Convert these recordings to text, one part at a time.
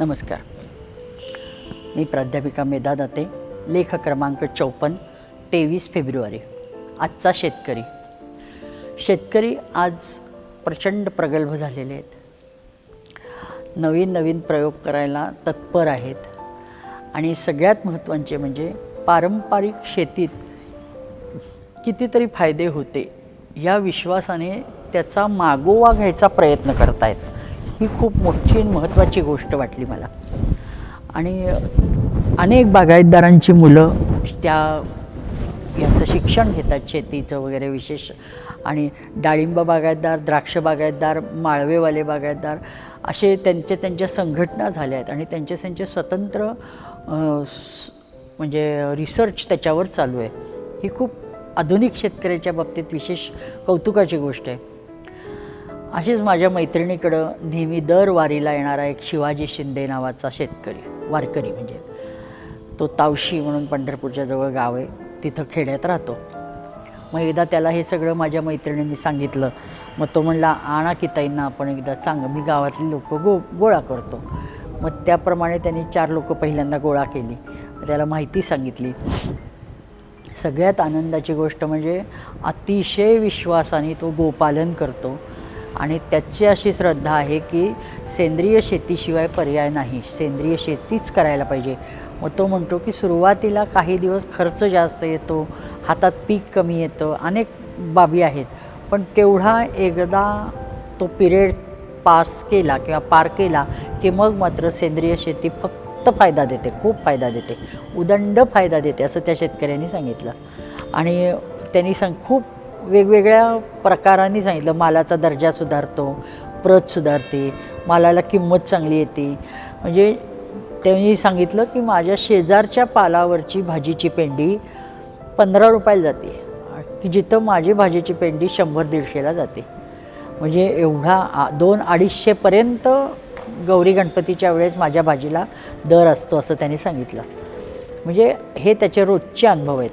नमस्कार. मी प्राध्यापिका मेधा दाते लेख क्रमांक चौपन्न तेवीस फेब्रुवारी. आजचा शेतकरी. शेतकरी आज प्रचंड प्रगल्भ झालेले आहेत. नवीन नवीन प्रयोग करायला तत्पर आहेत. आणि सगळ्यात महत्त्वाचे म्हणजे पारंपरिक शेतीत कितीतरी फायदे होते या विश्वासाने त्याचा मागोवा घ्यायचा प्रयत्न करत आहेत ही खूप मोठी आणि महत्त्वाची गोष्ट वाटली मला. आणि अनेक बागायतदारांची मुलं त्या याचं शिक्षण घेतात शेतीचं वगैरे विशेष. आणि डाळिंब बागायतदार द्राक्ष बागायतदार माळवेवाले बागायतदार असे त्यांचे त्यांच्या संघटना झाल्या आहेत आणि त्यांचे त्यांचे स्वतंत्र म्हणजे रिसर्च त्याच्यावर चालू आहे. ही खूप आधुनिक शेतकऱ्याच्या बाबतीत विशेष कौतुकाची गोष्ट आहे. अशीच माझ्या मैत्रिणीकडं नेहमी दर वारीला येणारा एक शिवाजी शिंदे नावाचा शेतकरी वारकरी म्हणजे. तो तावशी म्हणून पंढरपूरच्या जवळ गाव आहे तिथं खेड्यात राहतो. मग एकदा त्याला हे सगळं माझ्या मैत्रिणींनी सांगितलं. मग तो म्हणला आणा की ताईंना आपण एकदा सांग मी गावातली लोक गो गोळा करतो. मग त्याप्रमाणे त्यांनी चार लोकं पहिल्यांदा गोळा केली. त्याला माहिती सांगितली. सगळ्यात आनंदाची गोष्ट म्हणजे अतिशय विश्वासाने तो गोपालन करतो. आणि त्याची अशी श्रद्धा आहे की सेंद्रिय शेतीशिवाय पर्याय नाही. सेंद्रिय शेतीच करायला पाहिजे. मग तो म्हणतो की सुरुवातीला काही दिवस खर्च जास्त येतो हातात पीक कमी येतं अनेक बाबी आहेत. पण तेवढा एकदा तो पिरियड पास केला किंवा पार केला की मग मात्र सेंद्रिय शेती फक्त फायदा देते खूप फायदा देते. उदंड फायदा देते असं त्या शेतकऱ्यांनी सांगितलं. आणि त्यांनी सांग खूप वेगवेगळ्या प्रकारांनी सांगितलं. मालाचा दर्जा सुधारतो प्रत सुधारते मालाला किंमत चांगली येते. म्हणजे त्यांनी सांगितलं की माझ्या शेजारच्या पालावरची भाजीची पेंडी पंधरा रुपयाला जाते. की जिथं माझी भाजीची पेंडी शंभर दीडशेला जाते. म्हणजे एवढा दोन अडीचशेपर्यंत गौरी गणपतीच्या वेळेस माझ्या भाजीला दर असतो असं त्यांनी सांगितलं. म्हणजे हे त्याचे रोजचे अनुभव आहेत.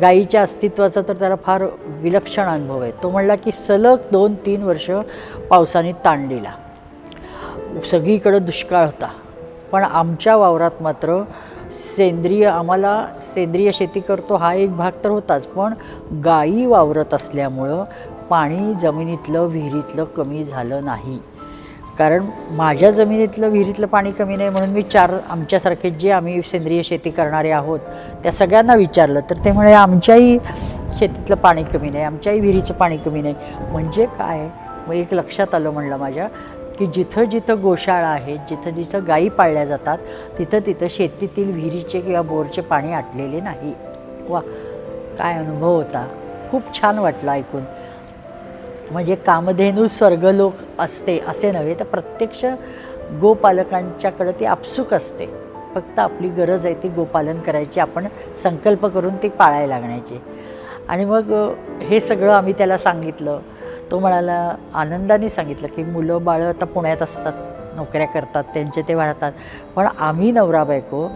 गाईच्या अस्तित्वाचा तर त्याला फार विलक्षण अनुभव आहे. तो म्हणला की सलग दोन तीन वर्ष पावसाने ताण दिला. सगळीकडं दुष्काळ होता. पण आमच्या वावरात मात्र सेंद्रिय आम्हाला सेंद्रिय शेती करतो हा एक भाग तर होताच. पण गायी वावरत असल्यामुळं पाणी जमिनीतलं विहिरीतलं कमी झालं नाही. कारण माझ्या जमिनीतलं विहिरीतलं पाणी कमी नाही म्हणून मी चार आमच्यासारखे जे आम्ही सेंद्रिय शेती करणारे आहोत त्या सगळ्यांना विचारलं. तर ते म्हणे आमच्याही शेतीतलं पाणी कमी नाही आमच्याही विहिरीचं पाणी कमी नाही. म्हणजे काय? मग एक लक्षात आलं म्हणलं माझ्या की जिथं जिथं गोशाळा आहेत जिथं जिथं गायी पाळल्या जातात तिथं तिथं शेतीतील विहिरीचे किंवा बोरचे पाणी आटलेले नाही. वा काय अनुभव होता. खूप छान वाटलं ऐकून. म्हणजे कामधेनू स्वर्गलोक असते असे नव्हे. तर प्रत्यक्ष गोपालकांच्याकडं ती आपसूक असते. फक्त आपली गरज आहे ती गोपालन करायची आपण संकल्प करून ती पाळायला लागण्याची. आणि मग हे सगळं आम्ही त्याला सांगितलं. तो म्हणाला आनंदाने सांगितलं की मुलं बाळं आता पुण्यात असतात नोकऱ्या करतात त्यांचे ते वाढतात. पण आम्ही नवरा बायको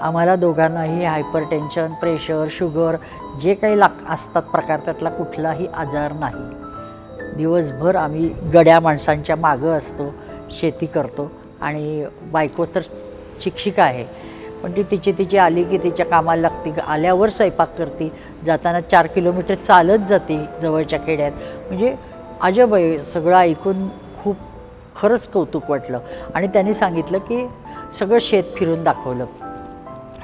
आम्हाला दोघांनाही हायपर टेन्शन प्रेशर शुगर जे काही लाग असतात प्रकार त्यातला कुठलाही आजार नाही. दिवसभर आम्ही गड्या माणसांच्या मागं असतो शेती करतो आणि बायको तर शिक्षिका आहे. पण ती तिची तिची आली की तिच्या कामाला लागते. आल्यावर स्वयंपाक करते. जाताना चार किलोमीटर चालत जाते जवळच्या खेड्यात. म्हणजे अजब आहे. सगळं ऐकून खूप खरंच कौतुक वाटलं. आणि त्यांनी सांगितलं की सगळं शेत फिरून दाखवलं.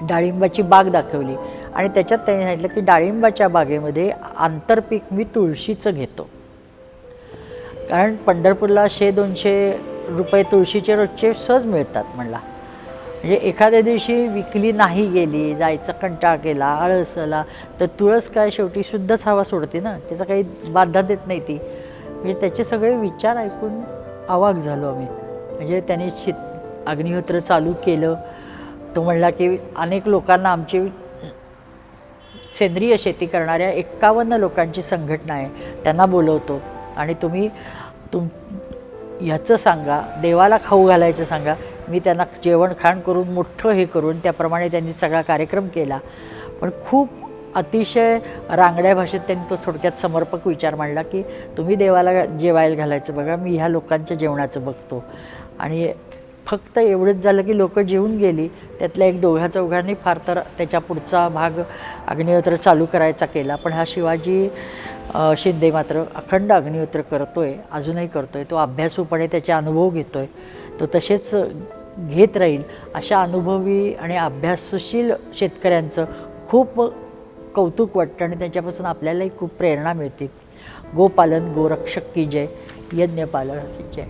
डाळिंबाची बाग दाखवली. आणि त्याच्यात त्यांनी सांगितलं की डाळिंबाच्या बागेमध्ये आंतरपीक मी तुळशीचं घेतो. कारण पंढरपूरला शे दोनशे रुपये तुळशीचे रोजचे सहज मिळतात म्हणला. म्हणजे एखाद्या दिवशी विकली नाही गेली जायचा कंटाळ केला आळस आला तर तुळस काय शेवटी शुद्धच हवा सोडते ना? त्याचा काही बाधा देत नाही ती. म्हणजे त्याचे सगळे विचार ऐकून आवाक झालो आम्ही. म्हणजे त्याने शेत अग्निहोत्र चालू केलं. तो म्हणला की अनेक लोकांना आमची सेंद्रिय शेती करणाऱ्या एक्कावन्न लोकांची संघटना आहे. त्यांना बोलवतो. आणि तुम्ही तुम ह्याचं सांगा देवाला खाऊ घालायचं सांगा. मी त्यांना जेवण खाण करून मोठं हे करून त्याप्रमाणे त्यांनी सगळा कार्यक्रम केला. पण खूप अतिशय रांगड्या भाषेत त्यांनी तो थोडक्यात समर्पक विचार मांडला की तुम्ही देवाला जेवायला घालायचं बघा मी ह्या लोकांच्या जेवणाचं बघतो. आणि फक्त एवढंच झालं की लोक जेवून गेली. त्यातल्या एक दोघा चौघांनी फार तर त्याच्या पुढचा भाग अग्निहोत्र चालू करायचा केला. पण हा शिवाजी शिंदे मात्र अखंड अग्निहोत्र आहे अजूनही करतो आहे तो अभ्यासूपणे त्याचे अनुभव घेतो आहे तो तसेच घेत राहील. अशा अनुभवी आणि अभ्यासशील शेतकऱ्यांचं खूप कौतुक वाटतं आणि त्याच्यापासून आपल्यालाही खूप प्रेरणा मिळते. गोपालन गोरक्षक की जय. यज्ञपालन की जय.